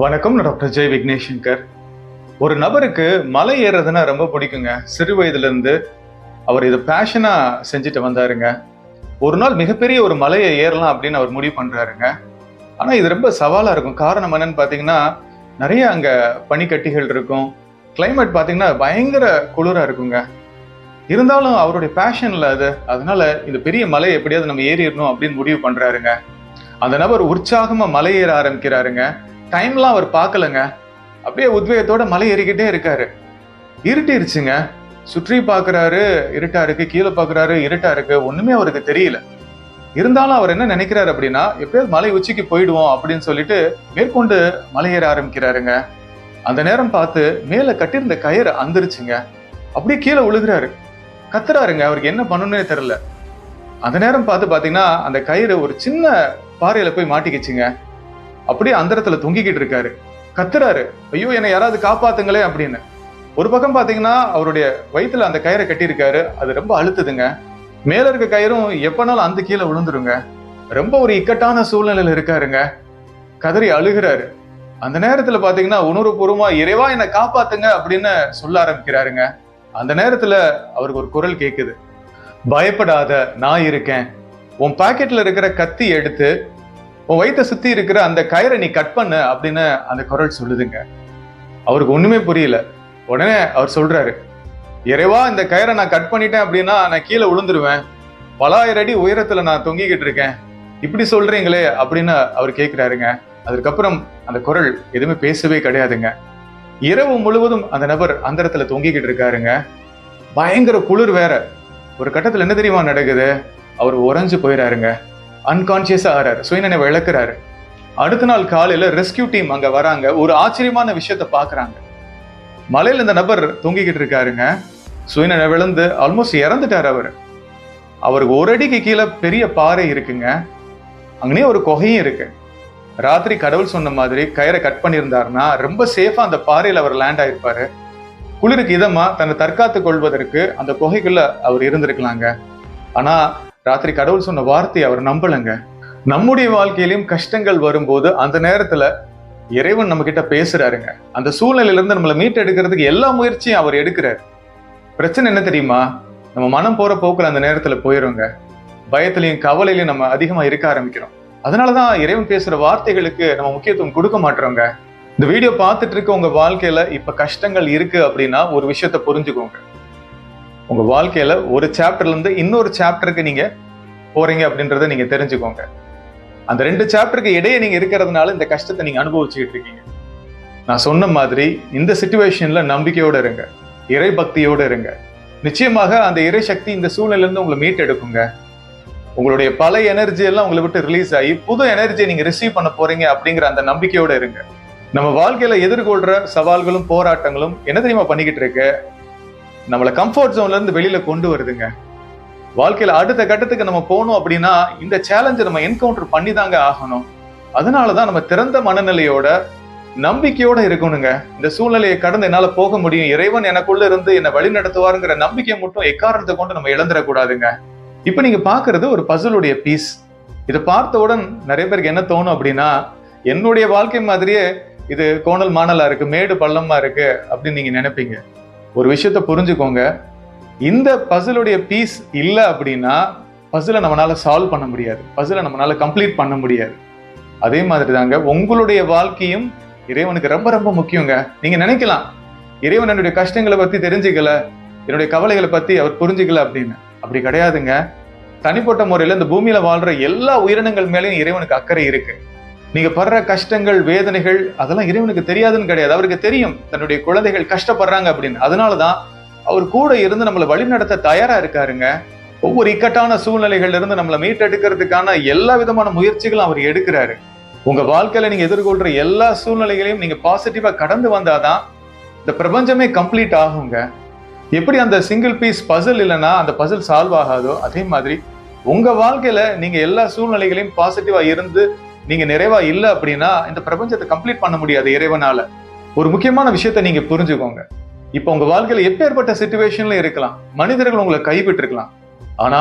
வணக்கம் நான் டாக்டர் ஜெய் விக்னேஷ் சங்கர் ஒரு நபருக்கு மலை ஏறுறதுன்னா ரொம்ப பிடிக்குங்க. சிறு வயதுலேருந்து அவர் இதை பேஷனாக செஞ்சுட்டு வந்தாருங்க. ஒரு நாள் மிகப்பெரிய ஒரு மலையை ஏறலாம் அப்படின்னு அவர் முடிவு பண்ணுறாருங்க ஆனால் இது ரொம்ப சவாலாக இருக்கும். காரணம் என்னன்னு பார்த்தீங்கன்னா நிறைய அங்கே பனிக்கட்டிகள் இருக்கும். கிளைமேட் பார்த்தீங்கன்னா பயங்கர குளிராக இருக்குங்க. இருந்தாலும் அவருடைய பேஷன்ல அது. அதனால இந்த பெரிய மலையை எப்படியாவது நம்ம ஏறிடணும் அப்படின்னு முடிவு பண்ணுறாருங்க அந்த நபர் உற்சாகமாக மலை ஏற ஆரம்பிக்கிறாருங்க. டைம்லாம் அவர் பார்க்கலங்க. அப்படியே உத்வேகத்தோட மலை ஏறிக்கிட்டே இருக்காரு. இருட்டிருச்சுங்க. சுற்றி பார்க்குறாரு இருட்டா இருக்கு கீழே பார்க்குறாரு இருட்டா இருக்கு ஒண்ணுமே அவருக்கு தெரியல. இருந்தாலும் அவர் என்ன நினைக்கிறாரு அப்படின்னா எப்படியாவது மலை உச்சிக்கு போயிடுவோம் அப்படின்னு சொல்லிட்டு மேற்கொண்டு மலை ஏற ஆரம்பிக்கிறாருங்க. அந்த நேரம் பார்த்து மேலே கட்டியிருந்த கயிறு அந்திருச்சுங்க. அப்படியே கீழே விழுகிறாரு கத்துறாருங்க அவருக்கு என்ன பண்ணணும்னே தெரில அந்த நேரம் பார்த்து பார்த்தீங்கன்னா அந்த கயிறு ஒரு சின்ன பாறையில் போய் மாட்டிக்கிச்சுங்க. அப்படியே அந்தரத்துல தொங்கிக்கிட்டு இருக்காரு. கத்துறாரு. ஐயோ என்னை யாராவது காப்பாத்துங்களே அப்படின்னு. ஒரு பக்கம் பாத்தீங்கன்னா அவருடைய வயிற்றுல அந்த கயிறை கட்டியிருக்காரு. அது ரொம்ப அழுத்துதுங்க. மேல இருக்க கயிறும் எப்பனாலும் அந்த கீழே விழுந்துருங்க. ரொம்ப ஒரு இக்கட்டான சூழ்நிலையில இருக்காருங்க. கதறி அழுகிறாரு. அந்த நேரத்துல பாத்தீங்கன்னா உணர்வுபூர்வமா இறைவா என்னை காப்பாத்துங்க அப்படின்னு சொல்ல ஆரம்பிக்கிறாருங்க. அந்த நேரத்துல அவருக்கு ஒரு குரல் கேக்குது. பயப்படாத நான் இருக்கேன். உன் பாக்கெட்ல இருக்கிற கத்தி எடுத்து உன் வயிற்ற சுத்தி இருக்கிற அந்த கயிறை நீ கட் பண்ணு அப்படின்னு அந்த குரல் சொல்லுதுங்க. அவருக்கு ஒண்ணுமே புரியல. உடனே அவர் சொல்றாரு இறைவா இந்த கயிறை நான் கட் பண்ணிட்டேன் அப்படின்னா நான் கீழே விழுந்துருவேன். பலாயிரம் அடி உயரத்துல நான் தொங்கிக்கிட்டு இருக்கேன். இப்படி சொல்றீங்களே அப்படின்னு அவர் கேட்கிறாருங்க அதுக்கப்புறம் அந்த குரல் எதுவுமே பேசவே கிடையாதுங்க. இரவு முழுவதும் அந்த நபர் அந்தரத்துல தொங்கிக்கிட்டு இருக்காருங்க. பயங்கர குளிர் வேற. ஒரு கட்டத்துல என்ன தெரியுமா நடக்குது? அவர் உறைஞ்சு போயிடாருங்க அன்கான்சியஸாக ஆறாரு. சுயநினைவை இழக்கிறாரு. அடுத்த நாள் காலையில ரெஸ்கியூ டீம் அங்க வராங்க. ஒரு ஆச்சரியமான விஷயத்த பார்க்குறாங்க மலையில இந்த நபர் தொங்கிக்கிட்டு இருக்காருங்க. சுயநினை விழுந்து ஆல்மோஸ்ட் இறந்துட்டாரு அவர். அவருக்கு ஒரு அடிக்கு கீழே பெரிய பாறை இருக்குங்க. அங்கனே ஒரு குகையும் இருக்கு. ராத்திரி கடவுள் சொன்ன மாதிரி கயிறை கட் பண்ணியிருந்தாருன்னா ரொம்ப சேஃபாக அந்த பாறையில் அவர் லேண்ட் ஆயிருப்பாரு. குளிருக்கு இதமா தன்னை தற்காத்துக் கொள்வதற்கு அந்த குகைக்குள்ள அவர் இருந்திருக்கலாங்க. ஆனா ராத்திரி கடவுள் சொன்ன வார்த்தையை அவர் நம்பலங்க. நம்முடைய வாழ்க்கையிலும் கஷ்டங்கள் வரும்போது அந்த நேரத்துல இறைவன் நம்ம கிட்ட பேசுறாருங்க. அந்த சூழ்நிலையில இருந்து நம்மளை மீட்டெடுக்கிறதுக்கு எல்லா முயற்சியும் அவர் எடுக்கிறார். பிரச்சனை என்ன தெரியுமா? நம்ம மனம் போற போக்குல அந்த நேரத்துல போயிருங்க. பயத்திலையும் கவலையிலையும் நம்ம அதிகமா இருக்க ஆரம்பிக்கிறோம். அதனாலதான் இறைவன் பேசுற வார்த்தைகளுக்கு நம்ம முக்கியத்துவம் கொடுக்க மாட்டோங்க இந்த வீடியோ பார்த்துட்டு இருக்க உங்க வாழ்க்கையில இப்ப கஷ்டங்கள் இருக்கு அப்படின்னா ஒரு விஷயத்த புரிஞ்சுக்கோங்க. உங்க வாழ்க்கையில ஒரு சாப்டர்ல இருந்து இன்னொரு சாப்டருக்கு நீங்க போறீங்க அப்படின்றத நீங்கள் தெரிஞ்சுக்கோங்க. அந்த ரெண்டு சாப்டருக்கு இடையே நீங்க இருக்கிறதுனால இந்த கஷ்டத்தை நீங்க அனுபவிச்சுக்கிட்டு இருக்கீங்க. நான் சொன்ன மாதிரி இந்த சுச்சுவேஷன்ல நம்பிக்கையோட இருங்க. இறை பக்தியோட இருங்க. நிச்சயமாக அந்த இறை சக்தி இந்த சூழ்நிலையில இருந்து உங்களை மீட்டெடுக்குங்க. உங்களுடைய பழைய எனர்ஜி எல்லாம் உங்களை விட்டு ரிலீஸ் ஆகி புது எனர்ஜியை நீங்க ரிசீவ் பண்ண போறீங்க அப்படிங்கிற அந்த நம்பிக்கையோட இருங்க. நம்ம வாழ்க்கையில எதிர்கொள்ற சவால்களும் போராட்டங்களும் என்ன தெரியுமா பண்ணிக்கிட்டு இருக்கு? நம்மளை கம்ஃபர்ட் ஜோன்ல இருந்து வெளியில கொண்டு வருதுங்க. வாழ்க்கையில அடுத்த கட்டத்துக்கு நம்ம போகணும் அப்படின்னா இந்த சேலஞ்சை நம்ம என்கவுண்டர் பண்ணி தாங்க ஆகணும். அதனாலதான் நம்ம திறந்த மனநிலையோட நம்பிக்கையோட இருக்கணுங்க. இந்த சூழ்நிலையை கடந்து என்னால போக முடியும். இறைவன் எனக்குள்ள இருந்து என்னை வழி நடத்துவாருங்கிற நம்பிக்கையை மட்டும் எக்காரணத்தை கொண்டு நம்ம இழந்துடக்கூடாதுங்க. இப்ப நீங்க பாக்குறது ஒரு பசலுடைய பீஸ் இதை பார்த்தவுடன் நிறைய பேருக்கு என்ன தோணும் அப்படின்னா என்னுடைய வாழ்க்கை மாதிரியே இது கோணல் மாணலா இருக்கு மேடு பள்ளமா இருக்கு அப்படின்னு நீங்க நினைப்பீங்க. ஒரு விஷயத்த புரிஞ்சுக்கோங்க. இந்த பசிலுடைய பீஸ் இல்லை அப்படின்னா பசிலை நம்மளால சால்வ் பண்ண முடியாது. பசிலை நம்மளால கம்ப்ளீட் பண்ண முடியாது. அதே மாதிரி தாங்க உங்களுடைய வாழ்க்கையும் இறைவனுக்கு ரொம்ப ரொம்ப முக்கியங்க. நீங்க நினைக்கலாம் இறைவன் என்னுடைய கஷ்டங்களை பத்தி தெரிஞ்சுக்கல என்னுடைய கவலைகளை பத்தி அவர் புரிஞ்சுக்கல அப்படின்னு. அப்படி கிடையாதுங்க. தனிப்பட்ட முறையில் இந்த பூமியில வாழ்ற எல்லா உயிரினங்கள் மேலேயும் இறைவனுக்கு அக்கறை இருக்கு. நீங்க படுற கஷ்டங்கள் வேதனைகள் அதெல்லாம் இறைவனுக்கு தெரியாதுன்னு கிடையாது. அவருக்கு தெரியும் தன்னுடைய குழந்தைகள் கஷ்டப்படுறாங்க அப்படின்னு. அதனாலதான் அவர் கூட இருந்து நம்மளை வழிநடத்த தயாரா இருக்காருங்க. ஒவ்வொரு இக்கட்டான சூழ்நிலைகள்ல இருந்து நம்மளை மீட்டெடுக்கிறதுக்கான எல்லா விதமான முயற்சிகளும் அவர் எடுக்கிறாரு. உங்க வாழ்க்கையில நீங்க எதிர்கொள்ற எல்லா சூழ்நிலைகளையும் நீங்க பாசிட்டிவா கடந்து வந்தாதான் இந்த பிரபஞ்சமே கம்ப்ளீட் ஆகுங்க. எப்படி அந்த சிங்கிள் பீஸ் பசில் இல்லைன்னா அந்த பசில் சால்வ் ஆகாதோ அதே மாதிரி உங்க வாழ்க்கையில நீங்க எல்லா சூழ்நிலைகளையும் பாசிட்டிவா இருந்து நீங்க நிறைவா இல்லை அப்படின்னா இந்த பிரபஞ்சத்தை கம்ப்ளீட் பண்ண முடியாது இறைவனால. ஒரு முக்கியமான விஷயத்த நீங்க புரிஞ்சுக்கோங்க. இப்போ உங்க வாழ்க்கையில எப்பேற்பட்ட சுச்சுவேஷன்ல இருக்கலாம். மனிதர்கள் உங்களை கைவிட்டு இருக்கலாம் ஆனா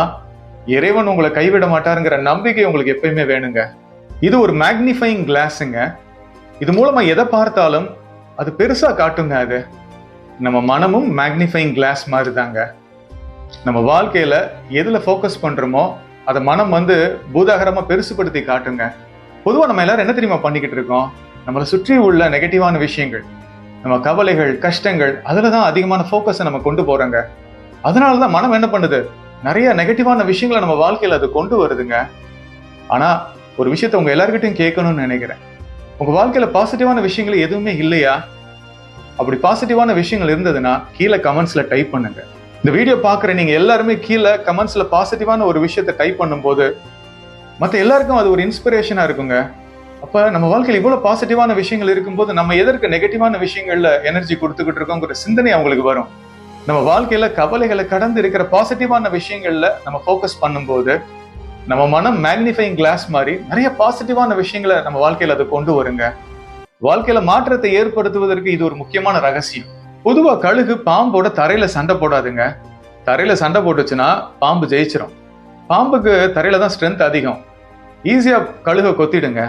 இறைவன் உங்களை கைவிட மாட்டாருங்கிற நம்பிக்கை உங்களுக்கு எப்பயுமே வேணுங்க. இது ஒரு மேக்னிஃபைங் கிளாஸுங்க இது மூலமா எதை பார்த்தாலும் அது பெருசா காட்டுங்க அது. நம்ம மனமும் மேக்னிஃபைங் கிளாஸ் மாதிரி தாங்க நம்ம வாழ்க்கையில எதுல ஃபோக்கஸ் பண்றோமோ அதை மனம் வந்து பூதாகரமா பெருசுபடுத்தி காட்டுங்க. பொதுவாக நம்ம எல்லாரும் என்ன தெரியுமா பண்ணிக்கிட்டு இருக்கோம்? நம்மளை சுற்றி உள்ள நெகட்டிவான விஷயங்கள் நம்ம கவலைகள் கஷ்டங்கள் அதில் தான் அதிகமான ஃபோக்கஸை நம்ம கொண்டு போகிறோங்க அதனால தான் மனம் என்ன பண்ணுது? நிறைய நெகட்டிவான விஷயங்களை நம்ம வாழ்க்கையில் அது கொண்டு வருதுங்க. ஆனால் ஒரு விஷயத்த உங்கள் எல்லாருக்கிட்டையும் கேட்கணும்னு நினைக்கிறேன். உங்கள் வாழ்க்கையில் பாசிட்டிவான விஷயங்கள் எதுவுமே இல்லையா? அப்படி பாசிட்டிவான விஷயங்கள் இருந்ததுன்னா கீழே கமெண்ட்ஸில் டைப் பண்ணுங்க. இந்த வீடியோ பார்க்குற நீங்கள் எல்லாருமே கீழே கமெண்ட்ஸில் பாசிட்டிவான ஒரு விஷயத்த டைப் பண்ணும்போது மற்ற எல்லாருக்கும் அது ஒரு இன்ஸ்பிரேஷனாக இருக்குங்க. அப்போ நம்ம வாழ்க்கையில் இவ்வளோ பாசிட்டிவான விஷயங்கள் இருக்கும்போது நம்ம எதற்கு நெகட்டிவான விஷயங்களில் எனர்ஜி கொடுத்துக்கிட்டு இருக்கோங்கிற சிந்தனை அவங்களுக்கு வரும். நம்ம வாழ்க்கையில் கவலைகளை கடந்து இருக்கிற பாசிட்டிவான விஷயங்களில் நம்ம ஃபோக்கஸ் பண்ணும்போது நம்ம மனம் மேக்னிஃபைங் கிளாஸ் மாதிரி நிறைய பாசிட்டிவான விஷயங்களை நம்ம வாழ்க்கையில் அதை கொண்டு வருங்க. வாழ்க்கையில் மாற்றத்தை ஏற்படுத்துவதற்கு இது ஒரு முக்கியமான ரகசியம். பொதுவாக கழுகு பாம்போட தரையில் சண்டை போடாதுங்க. தரையில் சண்டை போட்டுச்சுன்னா பாம்பு ஜெயிச்சிடும் பாம்புக்கு தரையில தான் ஸ்ட்ரென்த் அதிகம். ஈஸியாக கழுகை கொத்திடுங்க.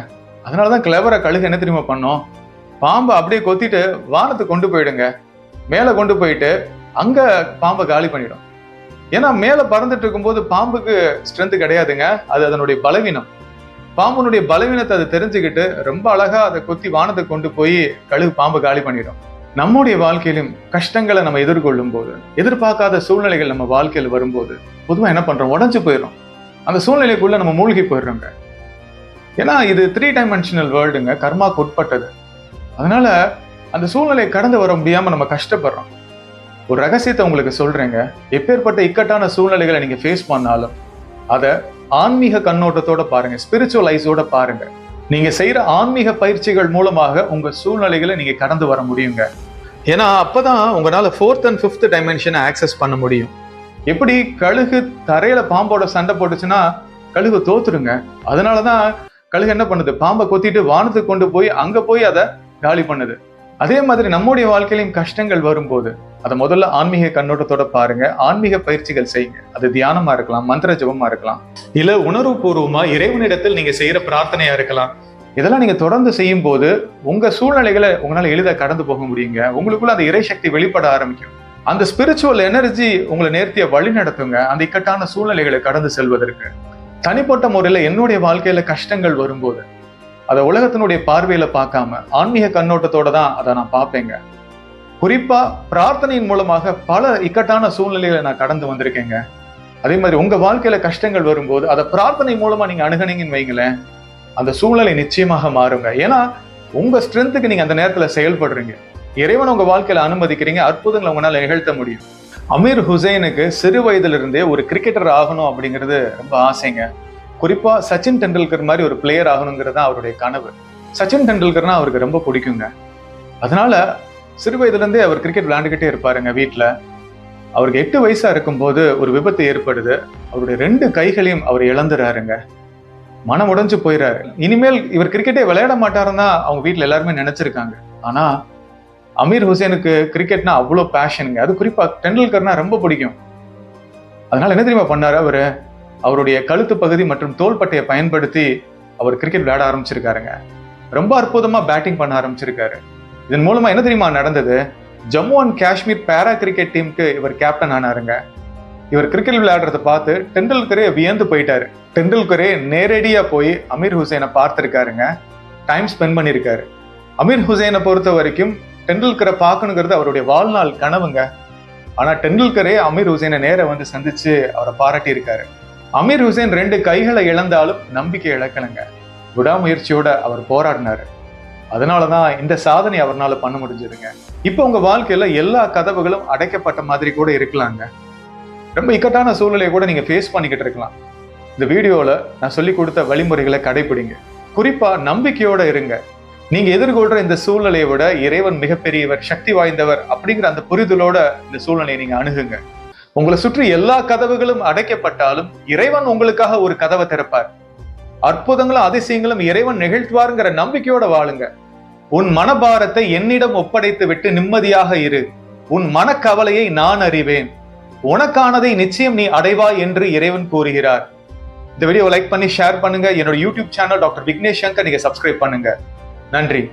அதனாலதான் கிளவராக கழுகு என்ன தெரியுமா பண்ணோம்? பாம்பை அப்படியே கொத்திட்டு வானத்துக்கு கொண்டு போயிடுங்க. மேலே கொண்டு போயிட்டு அங்கே பாம்பை காலி பண்ணிடும். ஏன்னா மேலே பறந்துட்டு இருக்கும்போது பாம்புக்கு ஸ்ட்ரென்த்து கிடையாதுங்க. அது அதனுடைய பலவீனம். பாம்புனுடைய பலவீனத்தை அதை தெரிஞ்சுக்கிட்டு ரொம்ப அழகாக அதை கொத்தி வானத்தை கொண்டு போய் கழுகு பாம்பு காலி பண்ணிடும். நம்முடைய வாழ்க்கையிலும் கஷ்டங்களை நம்ம எதிர்கொள்ளும் போது எதிர்பார்க்காத சூழ்நிலைகள் நம்ம வாழ்க்கையில் வரும்போது பொதுவாக என்ன பண்ணுறோம் உடஞ்சு போயிடும் அந்த சூழ்நிலைக்குள்ளே நம்ம மூழ்கி போயிடுறோங்க. ஏன்னா இது த்ரீ டைமென்ஷனல் வேர்ல்டுங்க கர்மாக்கு உட்பட்டது. அதனால அந்த சூழ்நிலையை கடந்து வர முடியாமல் நம்ம கஷ்டப்படுறோம். ஒரு ரகசியத்தை உங்களுக்கு சொல்றேங்க. எப்பேற்பட்ட இக்கட்டான சூழ்நிலைகளை நீங்கள் ஃபேஸ் பண்ணாலும் அதை ஆன்மீக கண்ணோட்டத்தோட பாருங்க. ஸ்பிரிச்சுவல் ஐஸோட பாருங்க. நீங்க செய்யற ஆன்மீக பயிற்சிகள் மூலமாக உங்க சூழ்நிலைகளை நீங்க கடந்து வர முடியுங்க. ஏன்னா அப்பதான் உங்களால ஃபோர்த் அண்ட் ஃபிஃப்த் டைமென்ஷனை ஆக்சஸ் பண்ண முடியும். எப்படி கழுகு தரையில பாம்போட சண்டை போட்டுச்சுன்னா கழுகு தோத்துருங்க அதனாலதான் கழுகு என்ன பண்ணுது? பாம்பை கொத்திட்டு வானத்துக்கு கொண்டு போய் அங்க போய் அதை காலி பண்ணுது. அதே மாதிரி நம்முடைய வாழ்க்கையிலும் கஷ்டங்கள் வரும்போது அதை முதல்ல ஆன்மீக கண்ணோட்டத்தோட பாருங்க. ஆன்மீக பயிற்சிகள் செய்யுங்க. அது தியானமா இருக்கலாம் மந்திர ஜபமா இருக்கலாம் இல்ல உணர்வுபூர்வமா இறைவனிடத்தில் நீங்க செய்யற பிரார்த்தனையா இருக்கலாம். இதெல்லாம் நீங்க தொடர்ந்து செய்யும் போது உங்க சூழ்நிலைகளை உங்களால எளிதாக கடந்து போக முடியுங்க. உங்களுக்குள்ள அந்த இறை சக்தி வெளிப்பட ஆரம்பிக்கும். அந்த ஸ்பிரிச்சுவல் எனர்ஜி உங்களை நேர்த்திய வழி நடத்துங்க. அந்த இக்கட்டான சூழ்நிலைகளை கடந்து செல்வதற்கு. தனிப்பட்ட முறையில என்னுடைய வாழ்க்கையில கஷ்டங்கள் வரும்போது அதை உலகத்தினுடைய பார்வையில பார்க்காம ஆன்மீக கண்ணோட்டத்தோட தான் அதை நான் பார்ப்பேங்க. குறிப்பா பிரார்த்தனையின் மூலமாக பல இக்கட்டான சூழ்நிலைகளை நான் கடந்து வந்திருக்கேங்க. அதே மாதிரி உங்க வாழ்க்கையில கஷ்டங்கள் வரும்போது அதை பிரார்த்தனை மூலமா நீங்க அணுகுனீங்கன்னு வைங்களேன் அந்த சூழ்நிலை நிச்சயமாக மாறுங்க. ஏன்னா உங்க ஸ்ட்ரென்த்துக்கு நீங்க அந்த நேரத்துல செயல்படுறீங்க. இறைவன் உங்க வாழ்க்கையில அனுமதிக்கிறீங்க அற்புதங்களை உங்களால நிகழ்த்த முடியும். அமீர் ஹுசைனுக்கு சிறு வயதிலிருந்தே ஒரு கிரிக்கெட்டர் ஆகணும் அப்படிங்கிறது ரொம்ப ஆசைங்க. குறிப்பா சச்சின் டெண்டுல்கர் மாதிரி ஒரு பிளேயர் ஆகணுங்கிறது தான் அவருடைய கனவு. சச்சின் டெண்டுல்கர்னா அவருக்கு ரொம்ப பிடிக்குங்க. அதனால சிறு வயதுலேருந்தே அவர் கிரிக்கெட் விளையாண்டுக்கிட்டே இருப்பாருங்க வீட்டில் அவருக்கு எட்டு வயசா இருக்கும்போது ஒரு விபத்து ஏற்படுது. அவருடைய ரெண்டு கைகளையும் அவர் இழந்துறாருங்க. மனம் உடைஞ்சு போயிறாரு. இனிமேல் இவர் கிரிக்கெட்டே விளையாட மாட்டாருன்னு தான் அவங்க வீட்டில் எல்லாருமே நினைச்சிருக்காங்க. ஆனா அமீர் ஹுசேனுக்கு கிரிக்கெட்னா அவ்வளோ பேஷனுங்க அது குறிப்பாக டெண்டுல்கர்னா ரொம்ப பிடிக்கும். அதனால என்ன தெரியுமா பண்ணாரு அவரு? அவருடைய கழுத்து பகுதி மற்றும் தோள்பட்டையை பயன்படுத்தி அவர் கிரிக்கெட் விளையாட ஆரம்பிச்சிருக்காருங்க. ரொம்ப அற்புதமா பேட்டிங் பண்ண ஆரம்பிச்சிருக்காரு. இதன் மூலமா என்ன தெரியுமா நடந்தது? ஜம்மு அண்ட் காஷ்மீர் பேரா கிரிக்கெட் டீமுக்கு இவர் கேப்டன் ஆனாருங்க. இவர் கிரிக்கெட் விளையாடுறத பார்த்து டெண்டுல்கரே வியந்து போயிட்டாரு. டெண்டுல்கரே நேரடியாக போய் அமீர் ஹுசைனை பார்த்துருக்காருங்க. டைம் ஸ்பெண்ட் பண்ணியிருக்காரு அமீர் ஹுசைனை பொறுத்த வரைக்கும் டெண்டுல்கரை பார்க்கணுங்கிறது அவருடைய வாழ்நாள் கனவுங்க. ஆனா டெண்டுல்கரே அமீர் ஹுசேனை நேர வந்து சந்திச்சு அவரை பாராட்டி இருக்காரு அமீர் ஹுசேன் ரெண்டு கைகளை இழந்தாலும் நம்பிக்கை இழக்கலைங்க. விடாமுயற்சியோட அவர் போராடினாரு. அதனாலதான் இந்த சாதனை அவர்னால பண்ண முடிஞ்சதுங்க. இப்போ உங்க வாழ்க்கையில எல்லா கதவுகளும் அடைக்கப்பட்ட மாதிரி கூட இருக்கலாங்க. ரொம்ப இக்கட்டான சூழ்நிலையை கூட நீங்க ஃபேஸ் பண்ணிக்கிட்டு இருக்கலாம். இந்த வீடியோல நான் சொல்லி கொடுத்த வழிமுறைகளை கடைபிடிங்க குறிப்பா நம்பிக்கையோட இருங்க. நீங்க எதிர்கொள்ற இந்த சூழ்நிலையை விட இறைவன் மிகப்பெரியவர் சக்தி வாய்ந்தவர் அப்படிங்கிற அந்த புரிதலோட இந்த சூழ்நிலையை நீங்க அணுகுங்க. உங்களை சுற்றி எல்லா கதவுகளும் அடைக்கப்பட்டாலும் இறைவன் உங்களுக்காக ஒரு கதவை திறப்பார். அற்புதங்களும் அதிசயங்களும் இறைவன் நிகழ்த்துவாருங்கிற நம்பிக்கையோட வாழுங்க. உன் மனபாரத்தை என்னிடம் ஒப்படைத்து விட்டு நிம்மதியாக இரு. உன் மனக்கவலையை நான் அறிவேன். உனக்கானதை நிச்சயம் நீ அடைவாய் என்று இறைவன் கூறுகிறார். இந்த வீடியோ லைக் பண்ணி ஷேர் பண்ணுங்க. என்னோட YouTube channel doctor Vignesh Shankar நீங்க சப்ஸ்கிரைப் பண்ணுங்க. நன்றி.